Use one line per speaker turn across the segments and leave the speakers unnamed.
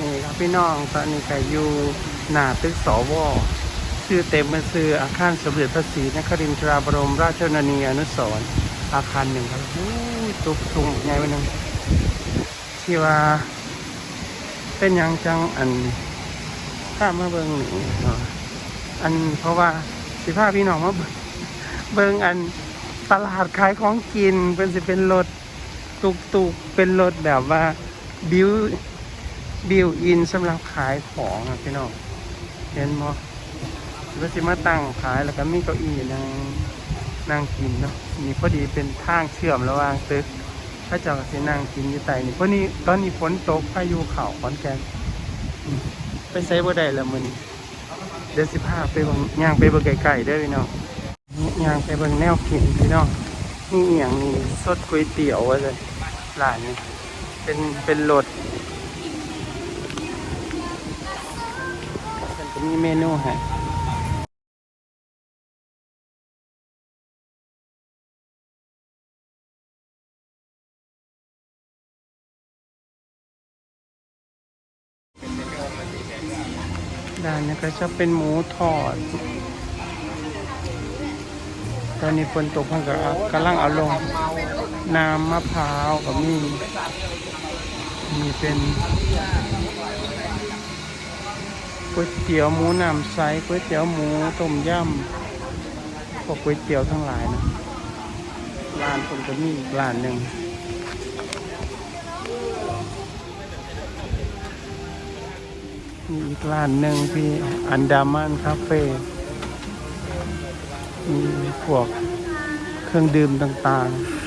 นี่ครับพี่น้องตอนนี้ก็อยู่หน้าตึกสวชื่อเต็มมันคืออาคารสมเด็จพระศรีนครินทราบรมราชชนนีอนุสรณ์อาคารหนึ่งครับโอ้ยตุกตุงใหญ่ไปหนึ่งที่ว่า เป็นยังจังอันข้ามาเบิงนี่อันเพราะว่าสิพาพี่น้องมาเบิ่งเบิงอันตลาดขายของกินเป็นสิเป็นรถตุกตุกเป็นรถแบบว่าบิว บิวอินสำหรับขายของอะพี่น้องเห็นบ่แล้วสิมาตั้งขายแล้วก็มีเก้าอี้นั่งนั่งกินเนาะนี่พอดีเป็นทางเชื่อมระหว่างตึกพระเจ้าก็สินั่งกินอยู่ใต้นี่เพราะนี่ตอนนี้ฝนตกพายุเข่าขอนแก่นไปใส่บ่ได้ล้วมื้อนเดี๋ยวสิพาไปบิ่งย่างไปบิ่งไกลๆเด้พี่น้องย่างไปบิ่งแนวกินพี่น้องนี่อีหยังนี่สดก๋วยเตี๋ยวว่าซั่นร้านนี้เป็นเป็นรถ มีเมนูให้ด้านนี้ก็จะเป็นหมูทอด ตอนนี้ฝนตกเพันกับกำลังเอาลง น้ำมะพร้าวกับมี มีเป็น ก๋วยเตี๋ยวหมูน้ำใสก๋วยเตี๋ยวหมูต้มยำพวกก๋วยเตี๋ยวทั้งหลายนะร้านผมก็มีอีกร้านหนึ่งมีอีกร้านหนึ่งที่อันดามันคาเฟ่มีพวกเครื่องดื่มต่างๆ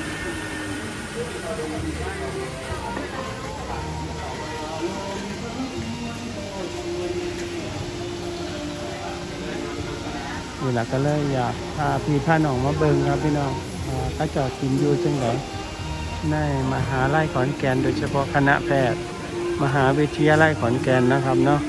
อยู่หละก็เลยอยากพาพี่พาน้องมาเบิ่งครับพี่น้องก็จอดกินอยู่จังไดในมหาลัยขอนแก่นโดยเฉพาะคณะแพทย์ มหาวิทยาลัยขอนแก่นนะครับเนาะ